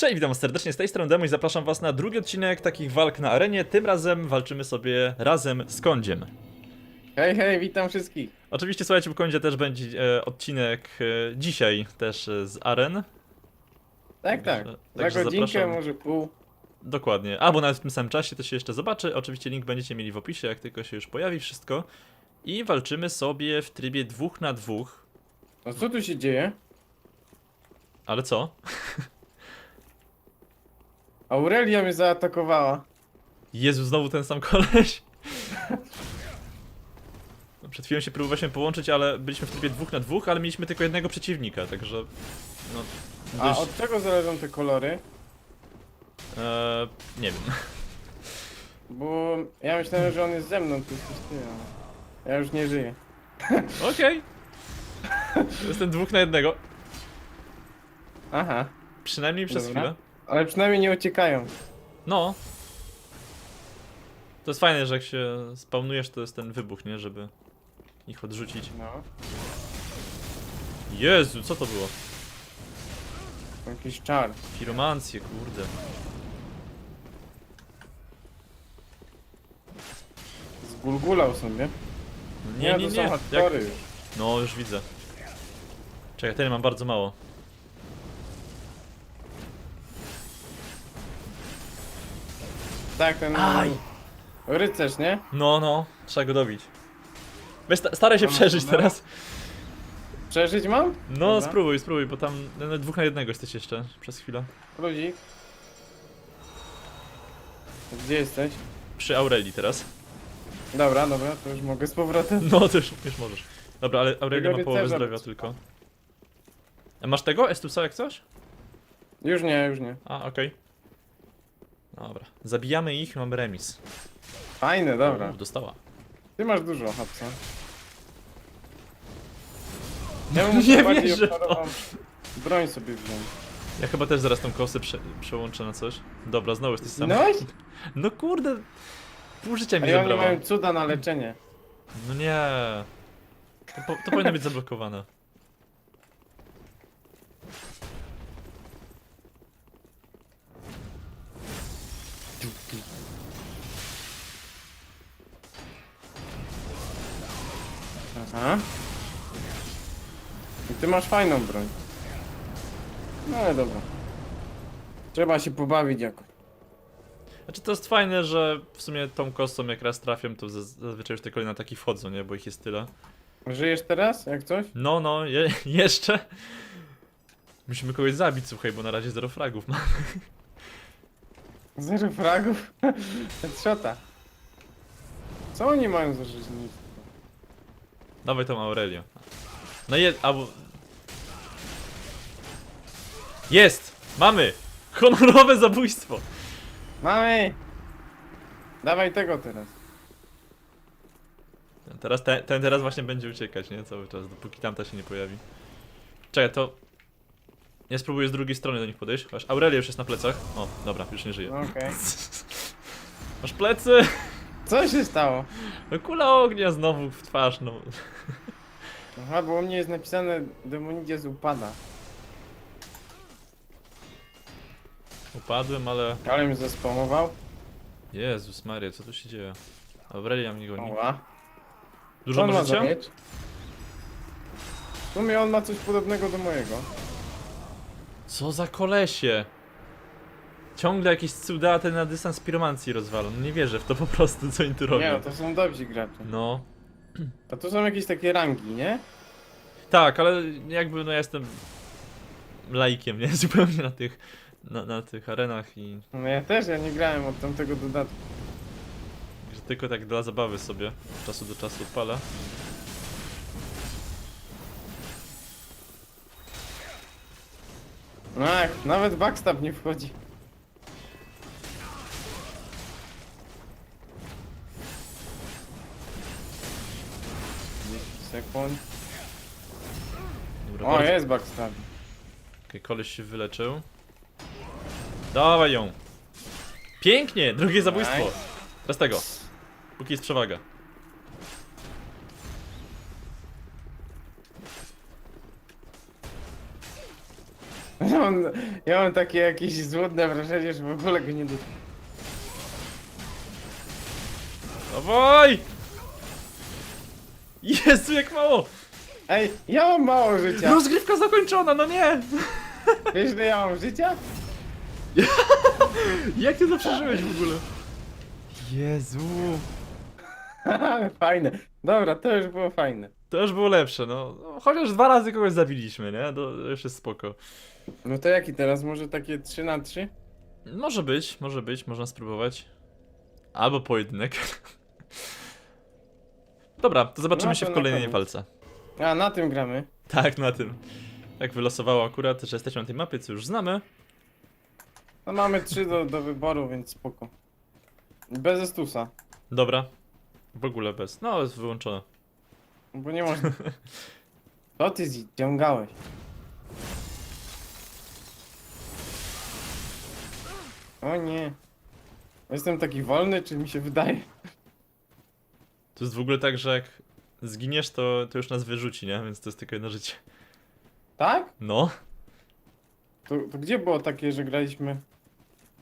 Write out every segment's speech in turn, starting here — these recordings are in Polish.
Cześć, witam serdecznie z tej strony Demo i zapraszam was na drugi odcinek takich walk na arenie. Tym razem walczymy sobie razem z Kondziem. Hej, hej, witam wszystkich. Oczywiście słuchajcie, w Kondzie też będzie e, odcinek e, dzisiaj też e, z aren. Tak, tak. Także- Za także godzinkę, zapraszam. może pół. Dokładnie. Albo nawet w tym samym czasie to się jeszcze zobaczy. Oczywiście link będziecie mieli w opisie, jak tylko się już pojawi wszystko. I walczymy sobie w trybie dwóch na dwóch. No co tu się dzieje? Ale co? Aurelia mnie zaatakowała. Jezu, znowu ten sam koleś. No, Przed chwilą się próbowaliśmy połączyć, ale byliśmy w trybie dwóch na dwóch, ale mieliśmy tylko jednego przeciwnika, także no A dość, od czego zależą te kolory? e, nie wiem. Bo ja myślałem, że on jest ze mną, tu jesteś ty, ale ja już nie żyję. Okej. To jest ten dwóch na jednego. Aha, Przynajmniej przez Dobra. chwilę. Ale przynajmniej nie uciekają. No. To jest fajne, że jak się spawnujesz, to jest ten wybuch, nie? Żeby ich odrzucić. No, Jezu, co to było? jakiś czar. Piromancję, kurde. Zgulgulał sobie. No Nie, nie, to nie. są Jak... już. No, już widzę. Czekaj, tyle mam bardzo mało. Tak, ten Aj. rycerz, nie? No, no, trzeba go dobić. Weź, sta- staraj się No, przeżyć no. teraz. Przeżyć mam? No, Dobra. spróbuj, spróbuj, bo tam no, dwóch na jednego jesteś jeszcze przez chwilę. Ludzik. Gdzie jesteś? Przy Aurelii teraz. Dobra, dobra, to już mogę z powrotem. No, to już, już możesz. Dobra, ale Aurelia ma połowę rycerza zdrowia tylko. A masz tego? Estusa jak coś? Już nie, już nie. A, okej. Dobra. Zabijamy ich, mamy remis. Fajne, dobra. U, dostała. Ty masz dużo, hapsa. Ja bym Nie bardziej wierzę w to. obszarową broń sobie wziąć. Ja chyba też zaraz tą kosę prze przełączę na coś. Dobra, znowu jesteś sam. No i? No kurde. Pół życia A mi ja nie zabrała. mają cuda na leczenie. No nie. To, po, to powinno być zablokowane. Aha. I ty masz fajną broń. No ale dobra. Trzeba się pobawić jakoś. Znaczy to jest fajne, że w sumie tą kosą jak raz trafią, to zaz- zazwyczaj już te kolejne ataki wchodzą, nie? Bo ich jest tyle. Żyjesz teraz, jak coś? No, no, je, jeszcze. Musimy kogoś zabić, słuchaj, bo na razie zero fragów ma. Zero fragów? Headshota. Co oni mają za żyźnictwo? Dawaj tą Aurelię. No je, albo... Jest! Mamy! Honorowe zabójstwo! Mamy! Dawaj tego teraz. Teraz ten, ten teraz właśnie będzie uciekać, nie? Cały czas, dopóki tamta się nie pojawi. Czekaj, to... Ja spróbuję z drugiej strony do nich podejść. Aż Aurelia już jest na plecach. O, dobra, już nie żyje. No Okej. Masz plecy! Co się stało? No kula ognia znowu w twarz, no. Aha, bo u mnie jest napisane Demonides upada. Upadłem, ale... Ale mnie zaspamował. Jezus Maria, co tu się dzieje? Aurelia mnie goni. Oła. Dużo on ma za miecz? W sumie on ma coś podobnego do mojego. Co za kolesie? Ciągle jakieś cudaty na dystans piromancji rozwalą. Nie wierzę w to po prostu, co oni tu robią. Nie, no to są dobrzy gracze. No. A to są jakieś takie rangi, nie? Tak, ale jakby no ja jestem laikiem, nie? Zupełnie na tych, na, na tych arenach i No ja też, ja nie grałem od tamtego dodatku. że tylko tak dla zabawy sobie od czasu do czasu odpalę. No jak, nawet backstab nie wchodzi. Sekund. Dobra, O, bardzo- jest backstab. Okej, koleś się wyleczył. Dawaj ją! Pięknie! Drugie zabójstwo! Nice. Teraz tego. Póki jest przewaga. Ja mam, ja mam takie jakieś złudne wrażenie, że w ogóle go nie do... Dawaj! Jezu, jak mało! Ej, ja mam mało życia. Rozgrywka zakończona, no nie! Wiesz, że ja mam życia? Jak ty to przeżyłeś w ogóle? Jezu. Fajne. Dobra, to już było fajne. To już było lepsze, no. no chociaż dwa razy kogoś zabiliśmy, nie? To już jest spoko. No to jaki teraz? Może takie 3 na 3? Może być, może być, można spróbować. Albo pojedynek. Dobra, to zobaczymy No się to w na kolejnej koniec. walce. A, na tym gramy. Tak, na tym. Tak wylosowało akurat, że jesteśmy na tej mapie, co już znamy. No mamy 3 do, do wyboru, więc spoko. Bez estusa. Dobra. W ogóle bez. No, jest wyłączone. Bo nie można. To ty zciągałeś. O nie. Jestem taki wolny, czy mi się wydaje? To jest w ogóle tak, że jak zginiesz, to, to już nas wyrzuci, nie? Więc to jest tylko jedno życie. Tak? No. To, to gdzie było takie, że graliśmy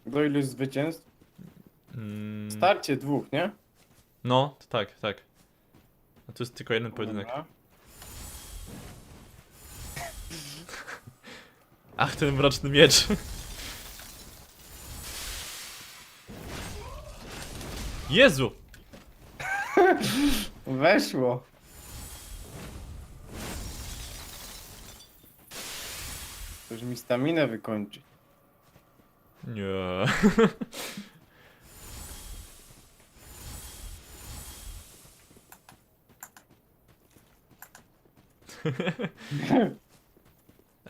do iluś zwycięstw? Mm, Starcie dwóch, nie? no, to tak, tak. A tu jest tylko jeden pojedynek. Dobra. Ach, ten mroczny miecz. Jezu! Weszło. To już mi staminę wykończy. Nie.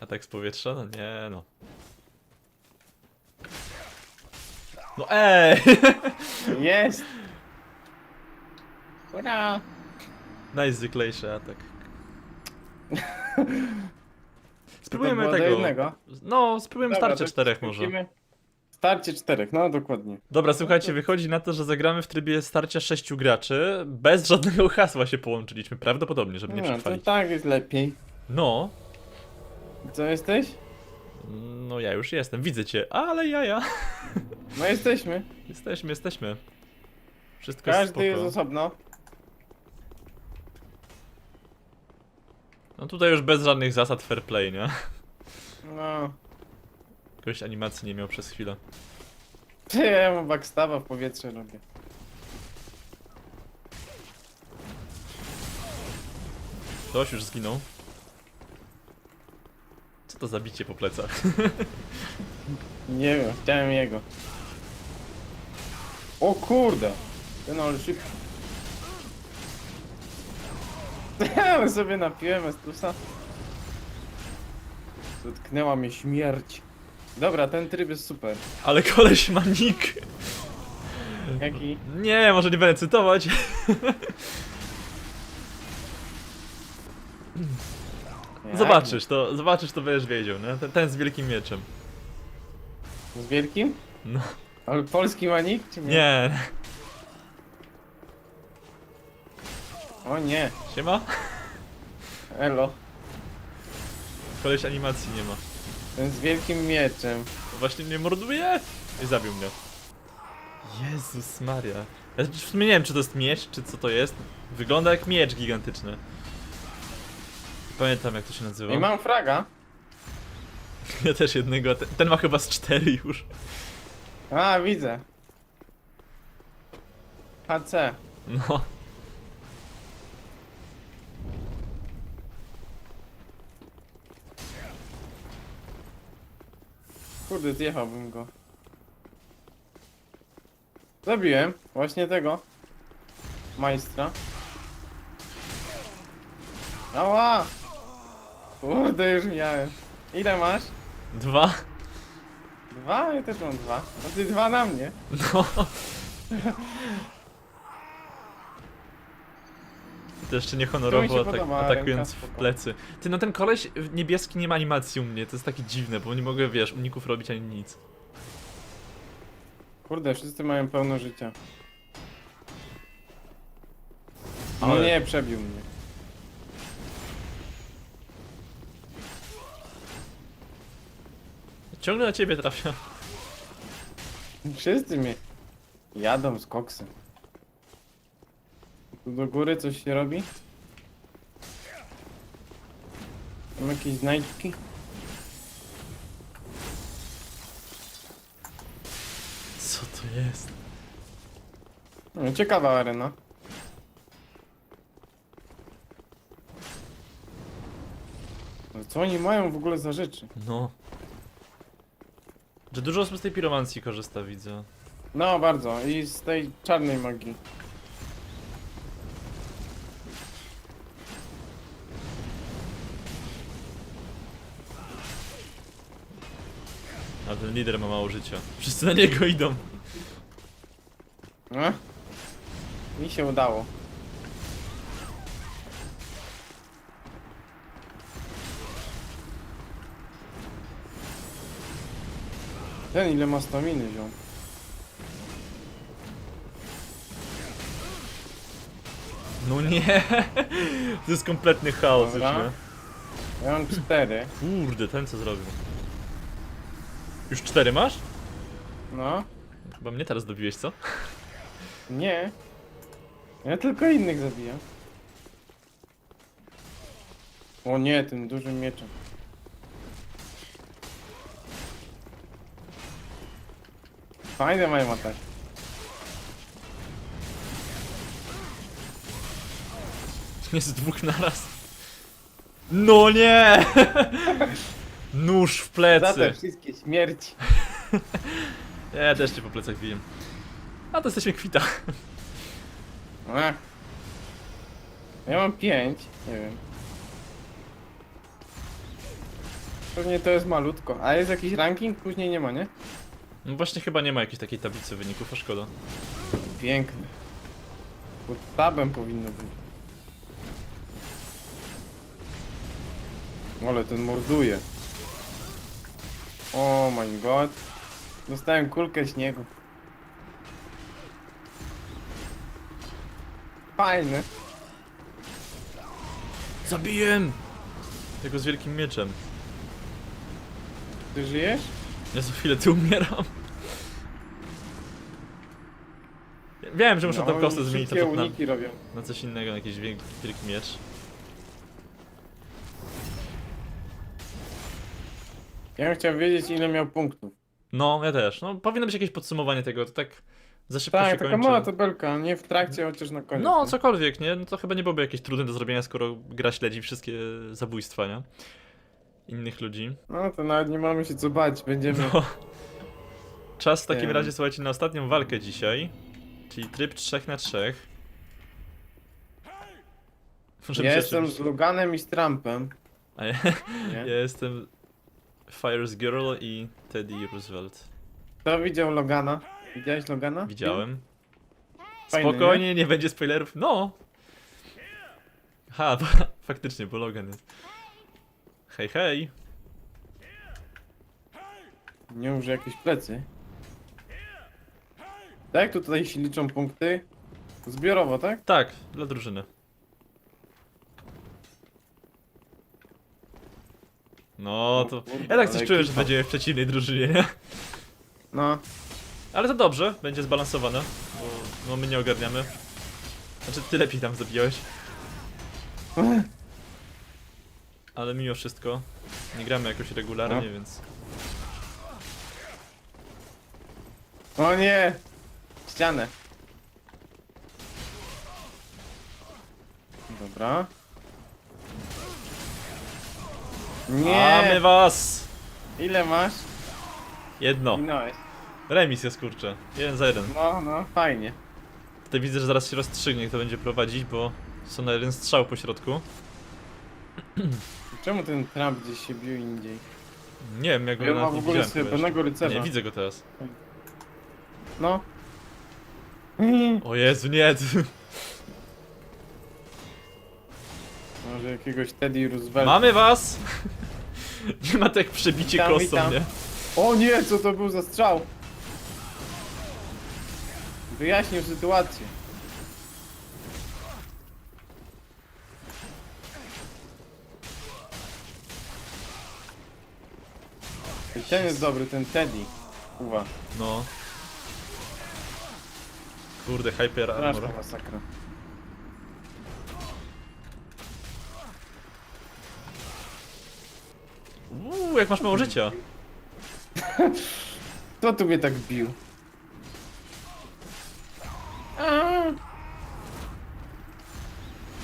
Atak z powietrza? No nie no. No ej! Jest! Ura! Najzwyklejszy atak. To Spróbujemy było do tego. jednego. No, spróbujemy Dobra, starcie to czterech może. Starcie czterech, no dokładnie. Dobra, słuchajcie, wychodzi na to, że zagramy w trybie starcia sześciu graczy. Bez żadnego hasła się połączyliśmy, prawdopodobnie, żeby nie No, to przetrwali. tak jest lepiej. No, Co jesteś? no ja już jestem, widzę cię, ale jaja. No jesteśmy. Jesteśmy, jesteśmy. Wszystko jest Każdy spoko. jest osobno. No tutaj już bez żadnych zasad fair play, nie? No. Jakoś animacji nie miał przez chwilę. Ty, ja mam backstaba w powietrze robię. Ktoś już zginął. Co to za bicie po plecach? Nie wiem, chciałem jego. O kurde! Ten ale. Ale sobie napiłem Estusa. Dotknęła mnie śmierć. Dobra, ten tryb jest super. Ale koleś ma nick. Jaki? Nie, może nie będę cytować. Zobaczysz, to zobaczysz, to będziesz wiedział? Ten, ten z wielkim mieczem. Z wielkim? No. Ale polski manik? Czy nie? Nie. O nie, Siema? elo. Koleś animacji nie ma. Ten z wielkim mieczem. Właśnie mnie morduje i zabił mnie. Jezus Maria. Ja w sumie nie wiem, czy to jest miecz, czy co to jest. Wygląda jak miecz gigantyczny. Pamiętam jak to się nazywa. I mam fraga. Ja też jednego, a ten, ten ma chyba z cztery już. A, widzę. HC. No. Kurde, zjechałbym go. Zabiłem właśnie tego. Majstra. Ała! Kurde, już miałem. Ile masz? Dwa? Dwa? Ja też mam dwa. A ty dwa na mnie. No. To jeszcze niehonorowo atak, podoba, atakując ręka w plecy. Ty, no ten koleś niebieski nie ma animacji u mnie, to jest takie dziwne, bo nie mogę, wiesz, uników robić ani nic. Kurde, wszyscy mają pełno życia. No Ale- nie, przebił mnie. Ciągle na ciebie trafia. Wszyscy mnie jadą z koksem. Tu do góry coś się robi? Mam jakieś znajdźki? Co to jest? No, ciekawa arena. No, Co oni mają w ogóle za rzeczy? No. Że dużo osób z tej piromancji korzysta, widzę. No bardzo, i z tej czarnej magii. A ten lider ma mało życia. Wszyscy na niego idą. No. Mi się udało. Ten ile ma staminy wziął? No nie! To jest kompletny chaos już, Dobra. nie? Ja mam cztery. Kurde, ten co zrobił. Już cztery masz? No. Chyba mnie teraz dobiłeś, co? Nie. Ja tylko innych zabijam. O nie, tym dużym mieczem. Fajne mają ataki. Jest dwóch naraz. No nie! Nóż w Za te plecy. wszystkie śmierci. Ja też cię po plecach biję. A to jesteśmy kwita. Ja mam pięć, nie wiem. Pewnie to jest malutko. A jest jakiś ranking? Później nie ma, nie? No właśnie chyba nie ma jakiejś takiej tablicy wyników, a szkoda. Piękny. Pod tabem powinno być. Ale ten morduje. O my god. Dostałem kulkę śniegu. Fajny. Zabiję! Tego z wielkim mieczem. Ty żyjesz? Ja za chwilę tu umieram. Wiem, że muszę tą No, kostę oni zmienić na, na, robią. na coś innego, na jakiś wielki, wielki miecz. Ja bym chciał wiedzieć ile miał punktów. No, ja też. No, powinno być jakieś podsumowanie tego, to tak za szybko się Tak, taka kończy. mała tabelka, nie w trakcie, chociaż na koniec. No, cokolwiek, nie? No to chyba nie byłoby jakieś trudne do zrobienia, skoro gra śledzi wszystkie zabójstwa, nie? Innych ludzi. No to nawet nie mamy się co bać, będziemy... No. Czas w takim Em. razie, słuchajcie, na ostatnią walkę dzisiaj. Czyli tryb 3 na 3 Żeby Ja się jestem z Loganem i z Trumpem. A ja, Nie? ja jestem Fire's Girl i Teddy Roosevelt. Kto widział Logana? Widziałeś Logana? Widziałem. Fajny, Spokojnie, nie? będzie spoilerów. No! Ha, bo, faktycznie, bo Logan jest. Hej, hej! Nie mów, że jakieś plecy. Tak, tutaj się liczą punkty. Zbiorowo, tak? Tak, dla drużyny. No to. kurde, Ja tak coś czuję, że będziemy w przeciwnej drużynie, nie? No. Ale to dobrze, będzie zbalansowane, bo no, my nie ogarniamy. Znaczy, ty lepiej tam zabijałeś. Ale mimo wszystko, nie gramy jakoś regularnie, No. więc. O nie! Ścianę. Dobra. Mamy Nie! was! Ile masz? Jedno. Minąłeś. Remis jest kurczę. Jeden za jeden. No, no, fajnie. Tutaj widzę, że zaraz się rozstrzygnie, kto będzie prowadzić, bo są na jeden strzał po środku. Czemu ten Trump gdzieś się bił indziej? Nie wiem, jak go Ja nawet w nie ogóle widziałem. jeszcze. rycerza. Nie, widzę go teraz. No. O Jezu, nie! Może jakiegoś Teddy Roosevelt. Mamy was! Nie ma tak przebicie Witam, kosą, witam. nie? O nie, co to był za strzał? Wyjaśnił sytuację. I ten jest dobry, ten Teddy. Uwa, No. Kurde, hyper armor. straszna masakra. Uuu, jak masz mało życia. Kto tu mnie tak bił?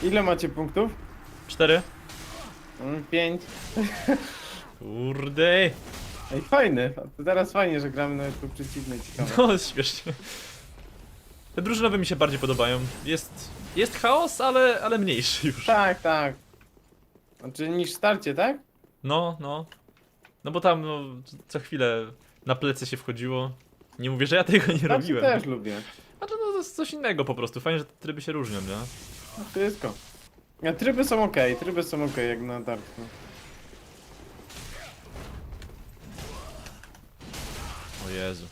Ile macie punktów? Cztery. Mm, Pięć. Kurde. Ej, fajne. To teraz fajnie, że gramy nawet po przeciwnej ciekawe. No, śmiesznie. Te drużynowe mi się bardziej podobają. Jest, jest chaos, ale, ale mniejszy już. Tak, tak. Znaczy niż starcie, tak? No, no. No bo tam no, co chwilę na plecy się wchodziło. Nie mówię, że ja tego nie Starcie robiłem. też lubię. A to, no, to jest coś innego po prostu. Fajnie, że te tryby się różnią, nie? No, Wszystko. A tryby są ok, tryby są ok jak na Darku. O Jezu.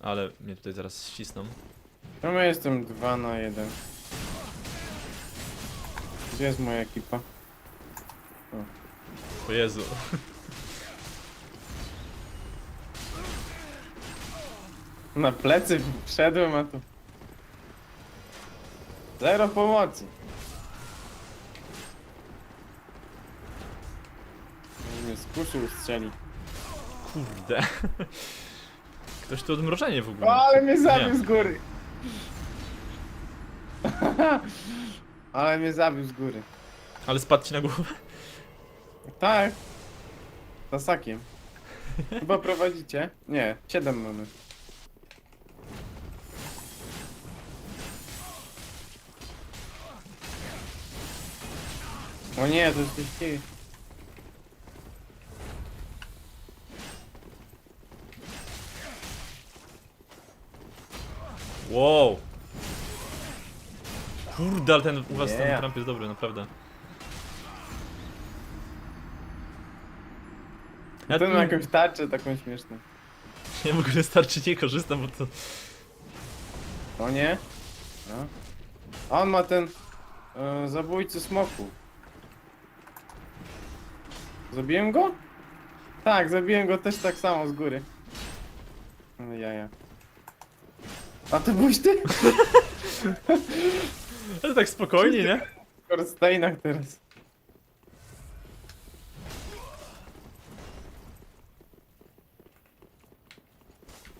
Ale mnie tutaj zaraz ścisną. No ja jestem 2 na 1. Gdzie jest moja ekipa? O Jezu. Na plecy wszedłem, a tu... Zero pomocy. Mnie skuszył strzeli. Kurde. Ktoś tu odmrożenie w ogóle. O, ale mnie zabił Nie. z góry. ale mnie zabił z góry. Ale spadł ci na głowę. Tak. Tasakiem. Chyba prowadzicie? Nie, 7 mamy. O nie, to jesteś ty. Wow. Kurde, ale ten u was ten Yeah. Trump jest dobry, naprawdę. Ja, Ten ma jakąś tarczę taką śmieszną. ja w ogóle starczy nie korzystam, bo to... O nie? No. A on ma ten e, zabójcy smoku. Zabiłem go? Tak, zabiłem go też tak samo z góry. Ale jaja. A to byłeś ty? Ale tak spokojnie, nie? W Korsteinach teraz.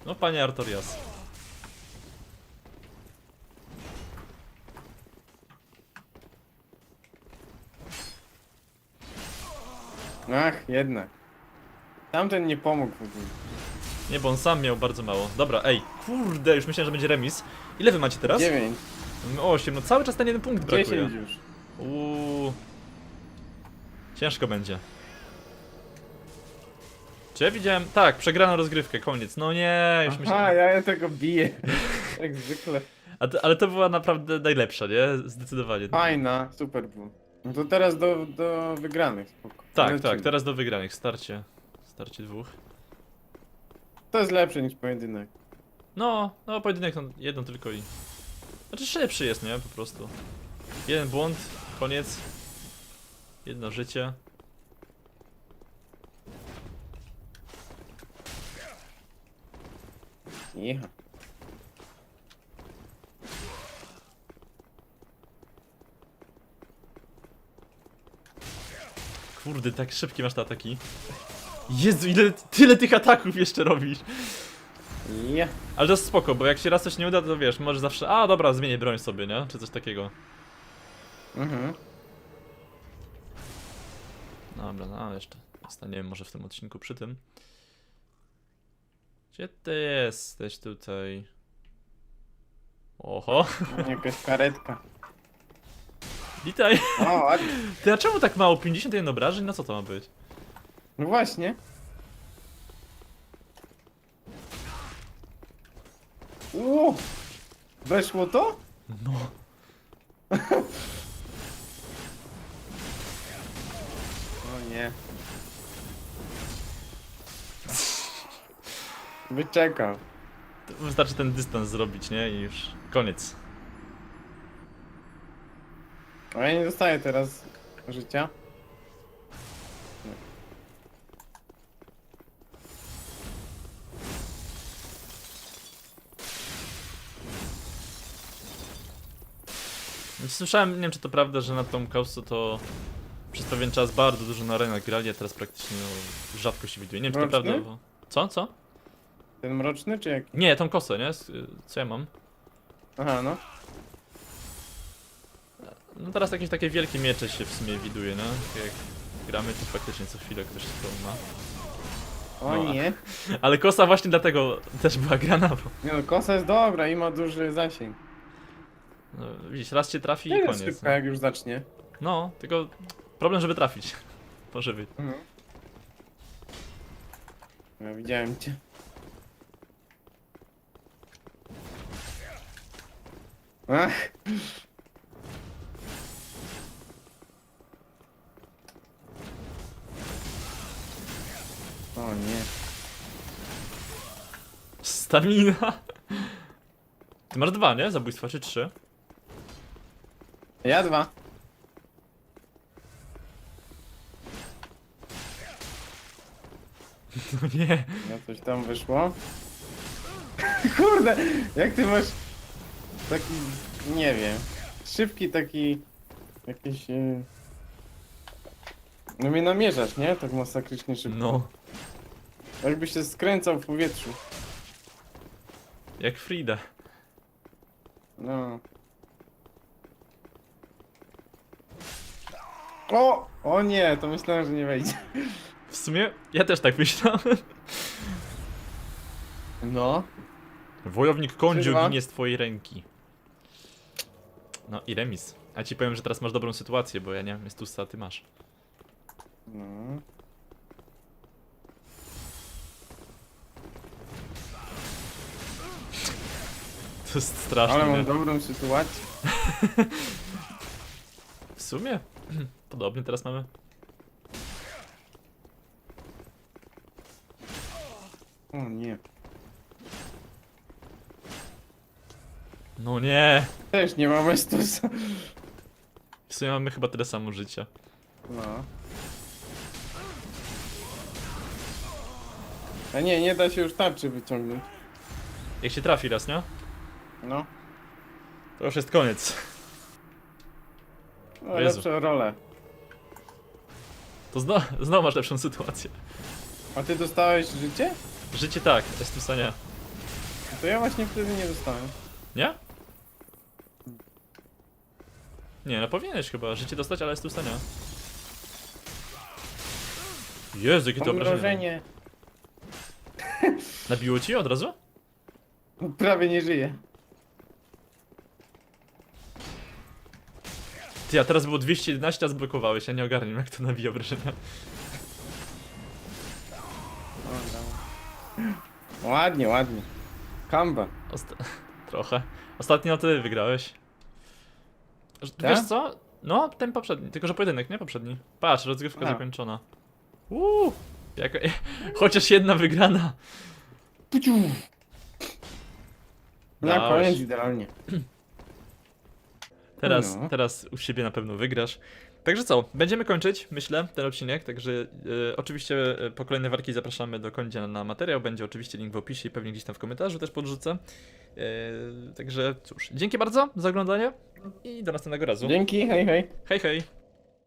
No panie Artorias. Ach, jednak. Tamten nie pomógł w ogóle. Nie, bo on sam miał bardzo mało. Dobra, ej, kurde, już myślałem, że będzie remis. Ile wy macie teraz? 9, No, 8, no cały czas ten jeden punkt brakuje. 10 już. Uuu. Ciężko będzie. Czy ja widziałem... Tak, przegraną rozgrywkę, koniec. No nie, już myślałem... ja je tego biję. Jak zwykle. A to, ale to była naprawdę najlepsza, nie? Zdecydowanie. Fajna, super było. No to teraz do, do wygranych, spoko. Tak, Lecimy. tak, teraz do wygranych. Starcie. Starcie dwóch. To jest lepsze niż pojedynek. No, no pojedynek no, jeden tylko i... Znaczy szybszy jest, nie? Po prostu. Jeden błąd, koniec. Jedno życie. Jecha. Kurde, tak szybkie masz te ataki. Jezu, ile, tyle tych ataków jeszcze robisz. Ja. Ale to jest spoko, bo jak się raz coś nie uda, to wiesz, możesz zawsze, a dobra, zmienię broń sobie, nie? Czy coś takiego. Mhm. Dobra, no jeszcze zostaniemy może w tym odcinku przy tym. Gdzie ty jesteś tutaj? Oho, Jakaś karetka. witaj. O. Ty, a czemu tak mało? 51 obrażeń? No co to ma być? no właśnie. Uuu. Weszło to? No. O nie. Wyczekam. Wystarczy ten dystans zrobić, nie? I już koniec. A ja nie dostaję teraz życia. Znaczy, słyszałem, nie wiem czy to prawda, że na tą kausu to przez pewien czas bardzo dużo na arenach grali, a teraz praktycznie no, rzadko się widuje. Nie wiem czy to prawda, bo... Co? Co? Ten mroczny czy jaki? Nie, tą kosę, nie? Co ja mam? Aha, no. No teraz jakieś takie wielkie miecze się w sumie widuje, no. Jak gramy to faktycznie co chwilę ktoś to ma. O No. nie. Ale kosa właśnie dlatego też była grana, bo Nie no, kosa jest dobra i ma duży zasięg. no, widzisz, raz cię trafi i Nie jest koniec. szybka No. jak już zacznie. no, tylko problem, żeby trafić. Może być. Mhm. Ja widziałem cię. Ach. O nie. Stamina! Ty masz dwa, nie? Zabójstwa, czy trzy? Ja dwa. No nie. No coś tam wyszło. Kurde, jak ty masz taki, nie wiem, szybki taki, jakiś, yy... no mnie namierzasz, nie? Tak masakrycznie szybko. No. Jakby się skręcał w powietrzu. Jak Frida. No. O! O nie, to myślałem, że nie wejdzie. W sumie ja też tak myślałem. No. Wojownik kądziu ginie z twojej ręki. No i remis. A ci powiem, że teraz masz dobrą sytuację, bo ja nie mam Mestusa, a ty masz. No. To jest straszne. Ale nie? mam dobrą sytuację. W sumie podobnie teraz mamy. O nie. No nie. Też nie mam Estusa. W sumie mamy chyba tyle samo życia. No. A nie, nie da się już tarczy wyciągnąć. Jak się trafi raz, nie? No. To już jest koniec. no Jezu. lepsze role. To zno, znowu masz lepszą sytuację. A ty dostałeś życie? Życie tak, Estusa nie. To ja właśnie wtedy nie dostałem. Nie? Nie, no powinieneś chyba życie dostać, ale Estusa nie. Jezu, jakie to obrażenie. Nabiło ci od razu? Prawie nie żyje. Ty, a teraz było 211, a zblokowałeś, ja nie ogarniam jak to nabija obrażenia. O. Ładnie, ładnie. Kamba. Osta trochę. Ostatnio ty wygrałeś. Tak? Wiesz co? No, ten poprzedni, tylko że pojedynek, nie poprzedni. Patrz, rozgrywka A. zakończona. Uuu, jako, chociaż jedna wygrana. Na Dałeś. koniec idealnie. Teraz, No. teraz u siebie na pewno wygrasz. Także co, będziemy kończyć, myślę, ten odcinek, także e, oczywiście e, po kolejne walki zapraszamy do końca na materiał, będzie oczywiście link w opisie i pewnie gdzieś tam w komentarzu też podrzucę. E, także cóż, dzięki bardzo za oglądanie i do następnego razu. Dzięki, hej hej. Hej hej!